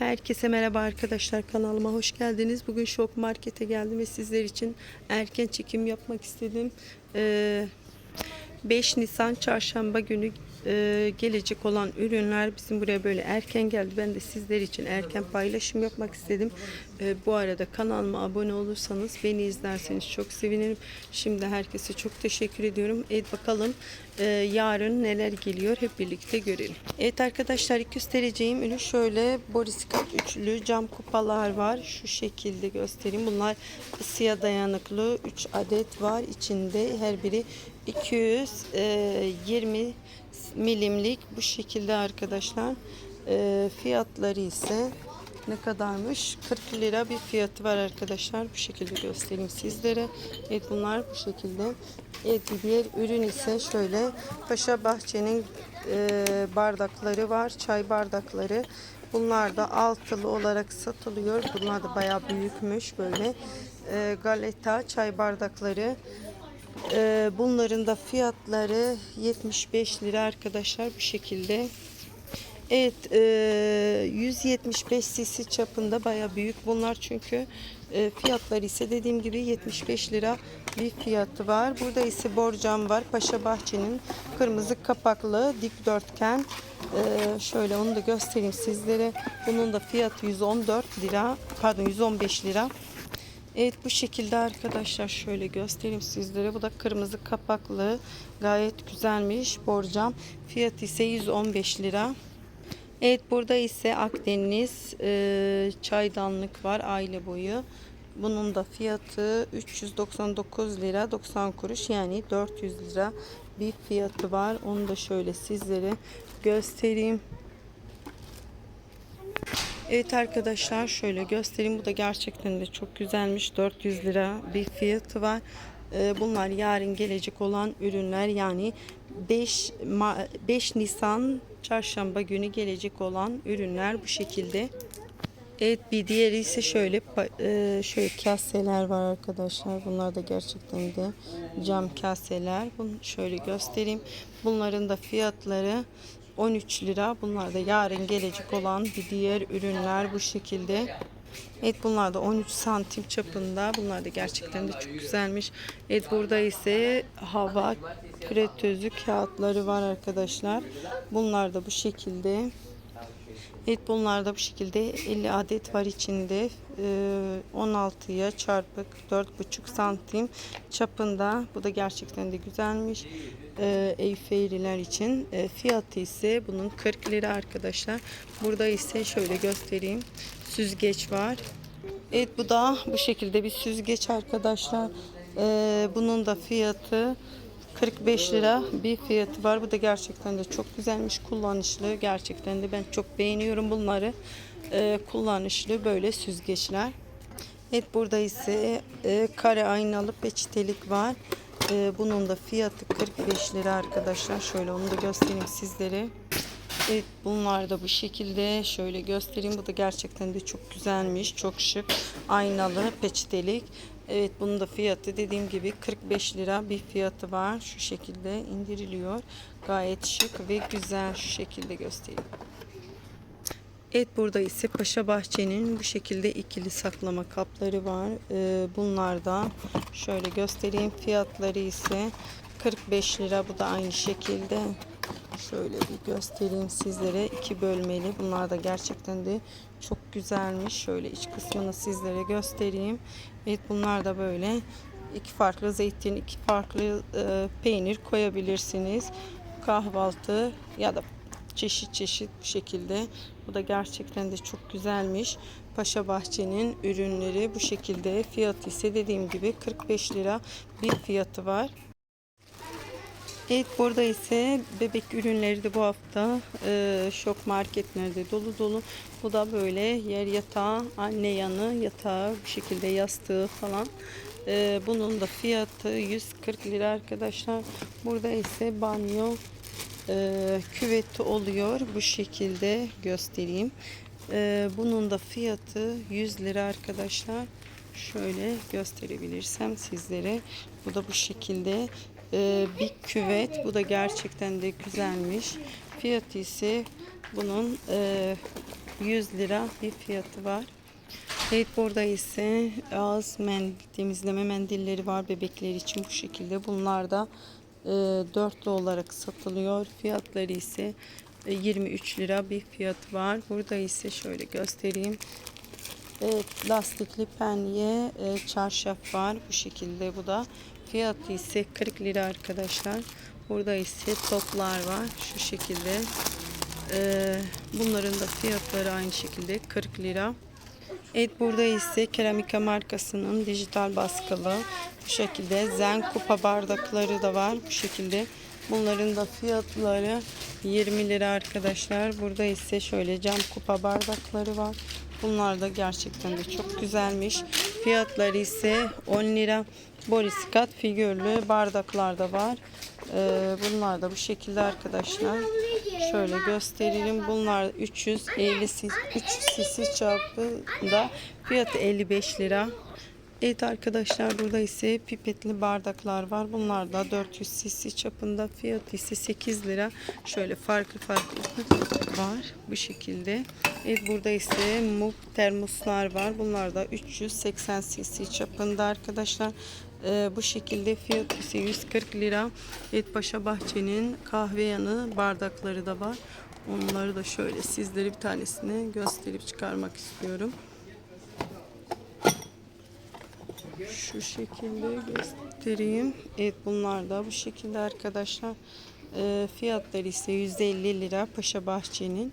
Herkese merhaba arkadaşlar kanalıma hoş geldiniz. Bugün Şok Market'e geldim ve sizler için erken çekim yapmak istedim. Ee, 5 Nisan çarşamba günü e, gelecek olan ürünler bizim buraya böyle erken geldi. Ben de sizler için erken paylaşım yapmak istedim. Ee, bu arada kanalıma abone olursanız beni izlerseniz çok sevinirim. Şimdi herkese çok teşekkür ediyorum. Evet bakalım e, yarın neler geliyor hep birlikte görelim. Evet arkadaşlar ilk göstereceğim ürün şöyle Boriskat üçlü cam kupalar var. Şu şekilde göstereyim. Bunlar ısıya dayanıklı 3 adet var içinde. Her biri 220 milimlik bu şekilde arkadaşlar. E, fiyatları ise ne kadarmış? 40 lira bir fiyatı var arkadaşlar. Bu şekilde göstereyim sizlere. Evet bunlar bu şekilde. Evet diğer ürün ise şöyle Paşa Bahçe'nin e, bardakları var. Çay bardakları. Bunlar da altılı olarak satılıyor. Bunlar da bayağı büyükmüş böyle. E, galeta çay bardakları. E, bunların da fiyatları 75 lira arkadaşlar bu şekilde. Evet, e, 175 cc çapında baya büyük bunlar çünkü e, fiyatları ise dediğim gibi 75 lira bir fiyatı var. Burada ise borcam var. Paşa Bahçe'nin kırmızı kapaklı dikdörtgen. E, şöyle onu da göstereyim sizlere. Bunun da fiyatı 114 lira, pardon 115 lira. Evet bu şekilde arkadaşlar şöyle göstereyim sizlere. Bu da kırmızı kapaklı. Gayet güzelmiş borcam. Fiyatı ise 115 lira. Evet burada ise Akdeniz e, çaydanlık var aile boyu. Bunun da fiyatı 399 lira 90 kuruş yani 400 lira bir fiyatı var. Onu da şöyle sizlere göstereyim. Evet arkadaşlar şöyle göstereyim. Bu da gerçekten de çok güzelmiş. 400 lira bir fiyatı var. Ee, Bunlar yarın gelecek olan ürünler yani 5 Ma- 5 Nisan çarşamba günü gelecek olan ürünler bu şekilde. Evet bir diğeri ise şöyle e, şöyle kaseler var arkadaşlar. Bunlar da gerçekten de cam kaseler. Bunu şöyle göstereyim. Bunların da fiyatları 13 lira. Bunlar da yarın gelecek olan bir diğer ürünler bu şekilde. Evet bunlar da 13 santim çapında. Bunlar da gerçekten de çok güzelmiş. Evet burada ise hava küretözü kağıtları var arkadaşlar. Bunlar da bu şekilde. Evet bunlar da bu şekilde 50 adet var içinde. Ee, 16'ya çarpı 4,5 santim çapında. Bu da gerçekten de güzelmiş. Ee, Eyfeyliler için. Ee, fiyatı ise bunun 40 lira arkadaşlar. Burada ise şöyle göstereyim. Süzgeç var. Evet bu da bu şekilde bir süzgeç arkadaşlar. Ee, bunun da fiyatı 45 lira bir fiyatı var. Bu da gerçekten de çok güzelmiş, kullanışlı. Gerçekten de ben çok beğeniyorum bunları. Ee, kullanışlı böyle süzgeçler. Evet burada ise e, kare aynalı peçetelik var. Ee, bunun da fiyatı 45 lira arkadaşlar. Şöyle onu da göstereyim sizlere. Evet bunlar da bu şekilde şöyle göstereyim. Bu da gerçekten de çok güzelmiş. Çok şık. Aynalı peçetelik. Evet bunun da fiyatı dediğim gibi 45 lira bir fiyatı var. Şu şekilde indiriliyor. Gayet şık ve güzel şu şekilde göstereyim. Evet burada ise Paşa Bahçe'nin bu şekilde ikili saklama kapları var. Ee, bunlar da şöyle göstereyim. Fiyatları ise 45 lira. Bu da aynı şekilde. Şöyle bir göstereyim sizlere. iki bölmeli. Bunlar da gerçekten de çok güzelmiş. Şöyle iç kısmını sizlere göstereyim. Evet bunlar da böyle iki farklı zeytin, iki farklı e, peynir koyabilirsiniz. Kahvaltı ya da çeşit çeşit bir şekilde. Bu da gerçekten de çok güzelmiş. Paşa Bahçe'nin ürünleri bu şekilde. Fiyatı ise dediğim gibi 45 lira bir fiyatı var. Evet burada ise bebek ürünleri de bu hafta e, şok marketlerde dolu dolu. Bu da böyle yer yatağı, anne yanı yatağı bu şekilde yastığı falan. E, bunun da fiyatı 140 lira arkadaşlar. Burada ise banyo e, küveti oluyor. Bu şekilde göstereyim. E, bunun da fiyatı 100 lira arkadaşlar. Şöyle gösterebilirsem sizlere. Bu da bu şekilde e, bir küvet. Bu da gerçekten de güzelmiş. Fiyatı ise bunun e, 100 lira bir fiyatı var. Evet burada ise ağız mendil, temizleme mendilleri var bebekler için bu şekilde. Bunlar da dörtlü olarak satılıyor. Fiyatları ise e, 23 lira bir fiyatı var. Burada ise şöyle göstereyim. Evet, lastikli penye e, çarşaf var bu şekilde bu da. Fiyatı ise 40 lira arkadaşlar. Burada ise toplar var şu şekilde. E, bunların da fiyatları aynı şekilde 40 lira. Evet burada ise Keramika markasının dijital baskılı bu şekilde zen kupa bardakları da var bu şekilde. Bunların da fiyatları 20 lira arkadaşlar. Burada ise şöyle cam kupa bardakları var. Bunlar da gerçekten de çok güzelmiş. Fiyatları ise 10 lira. Boriskat figürlü bardaklar da var. Ee, bunlar da bu şekilde arkadaşlar. Şöyle gösterelim. Bunlar 350 cc, 300 cc çapında fiyatı 55 lira. Evet arkadaşlar burada ise pipetli bardaklar var. Bunlar da 400 cc çapında fiyatı ise 8 lira. Şöyle farklı farklı var bu şekilde. Evet burada ise muk termoslar var. Bunlar da 380 cc çapında arkadaşlar. Ee, bu şekilde fiyatı ise 140 lira. Evet Paşa Bahçe'nin kahve yanı bardakları da var. Onları da şöyle sizlere bir tanesini gösterip çıkarmak istiyorum. Şu şekilde göstereyim. Evet bunlar da bu şekilde arkadaşlar. Ee, fiyatları ise 150 lira Paşa Bahçe'nin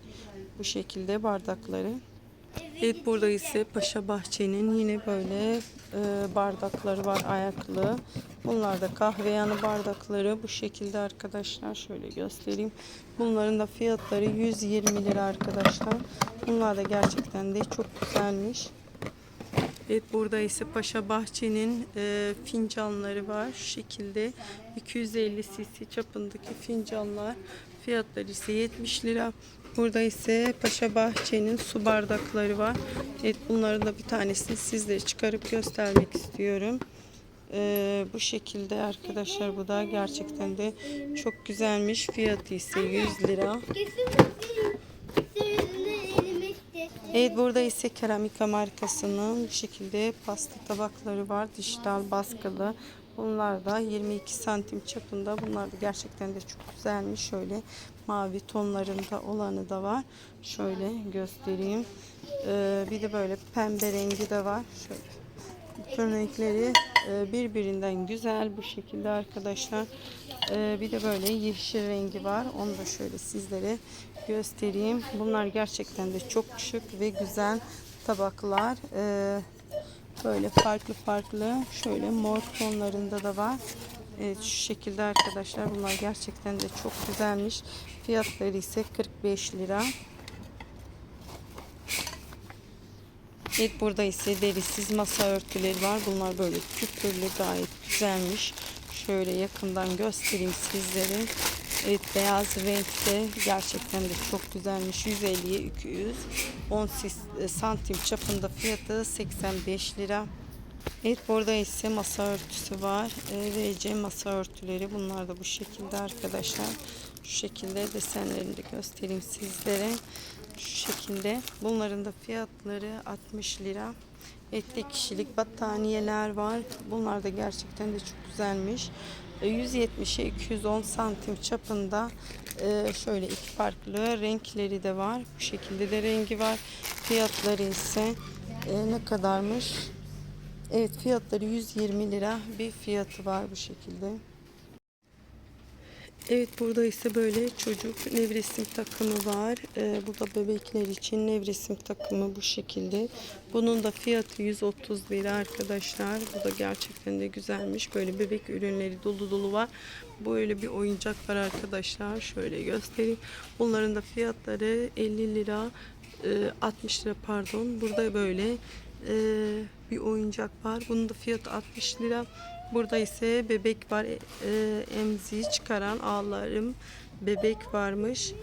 bu şekilde bardakları. Evet burada ise Paşa Bahçe'nin yine böyle e, bardakları var ayaklı. Bunlar da kahve yanı bardakları bu şekilde arkadaşlar. Şöyle göstereyim. Bunların da fiyatları 120 lira arkadaşlar. Bunlar da gerçekten de çok güzelmiş. Evet burada ise Paşa Bahçe'nin e, fincanları var. Şu şekilde 250 cc çapındaki fincanlar. Fiyatları ise 70 lira. Burada ise Paşa Bahçe'nin su bardakları var. Evet bunların da bir tanesini sizlere çıkarıp göstermek istiyorum. E, bu şekilde arkadaşlar bu da gerçekten de çok güzelmiş. Fiyatı ise 100 lira. Evet burada ise Keramika markasının bu şekilde pasta tabakları var. Dijital baskılı. Bunlar da 22 santim çapında. Bunlar da gerçekten de çok güzelmiş. Şöyle mavi tonlarında olanı da var. Şöyle göstereyim. Ee, bir de böyle pembe rengi de var. Şöyle. Bütün renkleri birbirinden güzel bu şekilde arkadaşlar. Ee, bir de böyle yeşil rengi var. Onu da şöyle sizlere göstereyim. Bunlar gerçekten de çok şık ve güzel tabaklar. Böyle farklı farklı şöyle mor tonlarında da var. Evet şu şekilde arkadaşlar bunlar gerçekten de çok güzelmiş. Fiyatları ise 45 lira. Evet burada ise derisiz masa örtüleri var. Bunlar böyle küpürlü gayet güzelmiş. Şöyle yakından göstereyim sizlere. Evet beyaz renkte gerçekten de çok güzelmiş. 150'ye 200. 10 santim çapında fiyatı 85 lira. Evet burada ise masa örtüsü var. E, VC masa örtüleri. Bunlar da bu şekilde arkadaşlar. Şu şekilde desenlerini de göstereyim sizlere. Şu şekilde. Bunların da fiyatları 60 lira. Etli kişilik battaniyeler var. Bunlar da gerçekten de çok güzelmiş. 170'e 210 santim çapında e, şöyle iki farklı renkleri de var. Bu şekilde de rengi var. Fiyatları ise e, ne kadarmış? Evet fiyatları 120 lira bir fiyatı var bu şekilde. Evet burada ise böyle çocuk nevresim takımı var. Ee, bu da bebekler için nevresim takımı bu şekilde. Bunun da fiyatı 130 lira arkadaşlar. Bu da gerçekten de güzelmiş. Böyle bebek ürünleri dolu dolu var. Böyle bir oyuncak var arkadaşlar. Şöyle göstereyim. Bunların da fiyatları 50 lira, e, 60 lira pardon. Burada böyle e, bir oyuncak var. Bunun da fiyatı 60 lira. Burada ise bebek var. E, emziği çıkaran ağlarım bebek varmış.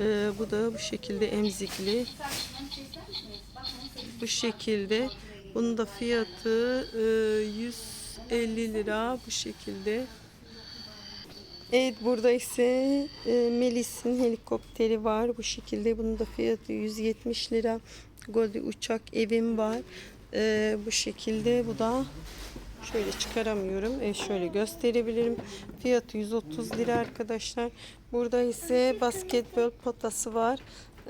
E, bu da bu şekilde emzikli. Bu şekilde. Bunun da fiyatı e, 150 lira bu şekilde. Evet burada ise e, Melis'in helikopteri var. Bu şekilde bunun da fiyatı 170 lira. Goldie uçak evim var. E, bu şekilde bu da şöyle çıkaramıyorum. E, şöyle gösterebilirim. Fiyatı 130 lira arkadaşlar. Burada ise basketbol potası var.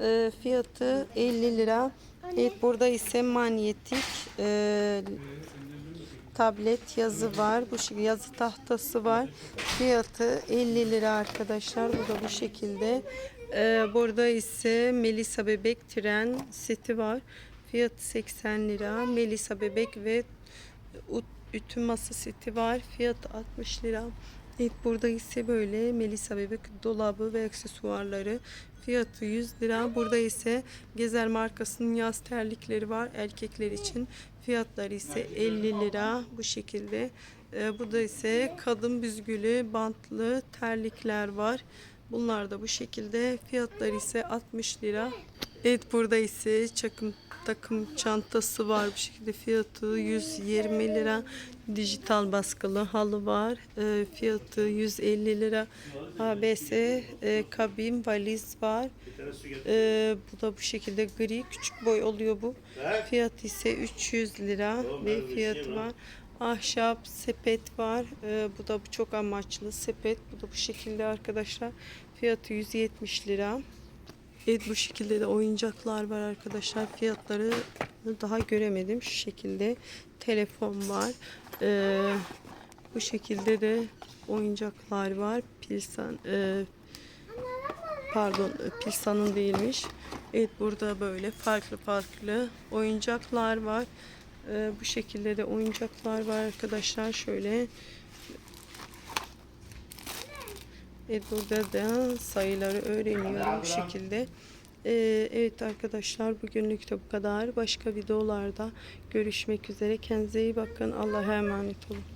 E, fiyatı 50 lira. Evet burada ise manyetik e, tablet yazı var. Bu şekilde yazı tahtası var. Fiyatı 50 lira arkadaşlar. Bu da bu şekilde. Ee, burada ise Melisa Bebek tren seti var. Fiyatı 80 lira. Melisa Bebek ve ut- ütü masa seti var. Fiyatı 60 lira. Evet burada ise böyle Melisa Bebek dolabı ve aksesuarları. Fiyatı 100 lira. Burada ise Gezer markasının yaz terlikleri var erkekler için. Fiyatları ise 50 lira bu şekilde. Ee, burada ise kadın büzgülü bantlı terlikler var. Bunlar da bu şekilde. Fiyatları ise 60 lira. Evet burada ise çakım takım çantası var bu şekilde. Fiyatı 120 lira. Dijital baskılı halı var. Ee, fiyatı 150 lira. ABS e, kabin valiz var. Ee, bu da bu şekilde gri küçük boy oluyor bu. Fiyatı ise 300 lira ve fiyatı var. Ahşap sepet var. Ee, bu da bu çok amaçlı sepet. Bu da bu şekilde arkadaşlar. Fiyatı 170 lira Evet bu şekilde de oyuncaklar var arkadaşlar. Fiyatları daha göremedim. Şu şekilde telefon var. Ee, bu şekilde de oyuncaklar var. Pilsan e, pardon Pilsan'ın değilmiş. Evet burada böyle farklı farklı oyuncaklar var. Ee, bu şekilde de oyuncaklar var arkadaşlar. Şöyle Evet burada da sayıları öğreniyorum bu şekilde. Ee, evet arkadaşlar bugünlük de bu kadar. Başka videolarda görüşmek üzere. Kendinize iyi bakın. Allah'a emanet olun.